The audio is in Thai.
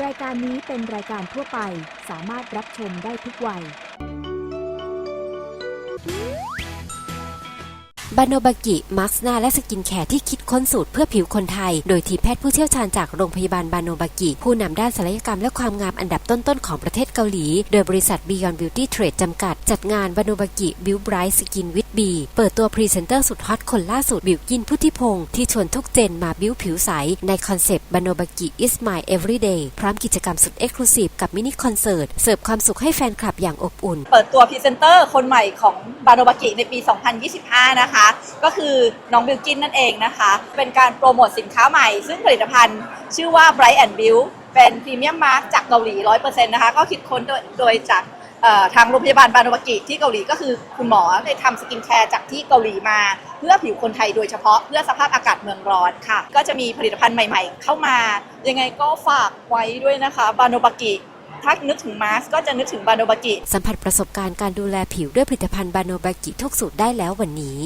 รายการนี้เป็นรายการทั่วไปสามารถรับชมได้ทุกวัย บานโนบากิ มาร์คหน้าและสกินแคร์ที่คิดค้นสูตรเพื่อผิวคนไทย โดยทีมแพทย์ผู้เชี่ยวชาญจากโรงพยาบาลบานโนบากิ ผู้นำด้านศัลยกรรมและความงามอันดับต้น ๆ ของประเทศเกาหลี โดยบริษัท Beyond Beauty Trade จำกัด จัดงานบาโนบากิ Bill Bright Skin with B เปิดตัวพรีเซนเตอร์สุดฮอตคนล่าสุดบิวกินพุทธิพงศ์ที่ชวนทุกเจนมาบิ้วผิวใส ในคอนเซปต์บาโนบากิ is my everyday พร้อมกิจกรรมสุดเอ็กซ์คลูซีฟกับมินิคอนเสิร์ต เสิร์ฟความสุขให้แฟนคลับอย่างอบอุ่น เปิดตัวพรีเซนเตอร์คนใหม่ของบาโนบากิในปี 2025 นะคะ ก็คือน้องบิลกินนั่นเองนะคะ เป็นการโปรโมทสินค้าใหม่ ซึ่งผลิตภัณฑ์ ชื่อว่า Bright and Bill เป็นพรีเมียมมาร์กจากเกาหลี 100%นะคะ ก็คิดค้นโดยโดยจาก เอ่อทางโรงพยาบาลบานบากิที่เกาหลีก็คือคุณหมอได้ทำสกินแคร์จากที่เกาหลีมา เพื่อผิวคนไทยโดยเฉพาะเพื่อสภาพอากาศเมืองร้อนค่ะ ก็จะมีผลิตภัณฑ์ใหม่ๆ เข้ามา ยังไงก็ฝากไว้ด้วยนะคะบานบากิถ้านึกถึงมาสก็จะนึกถึงบานบากิ สัมผัสประสบการณ์การดูแลผิวด้วยผลิตภัณฑ์บาโนบากิทุกสูตรได้แล้ววันนี้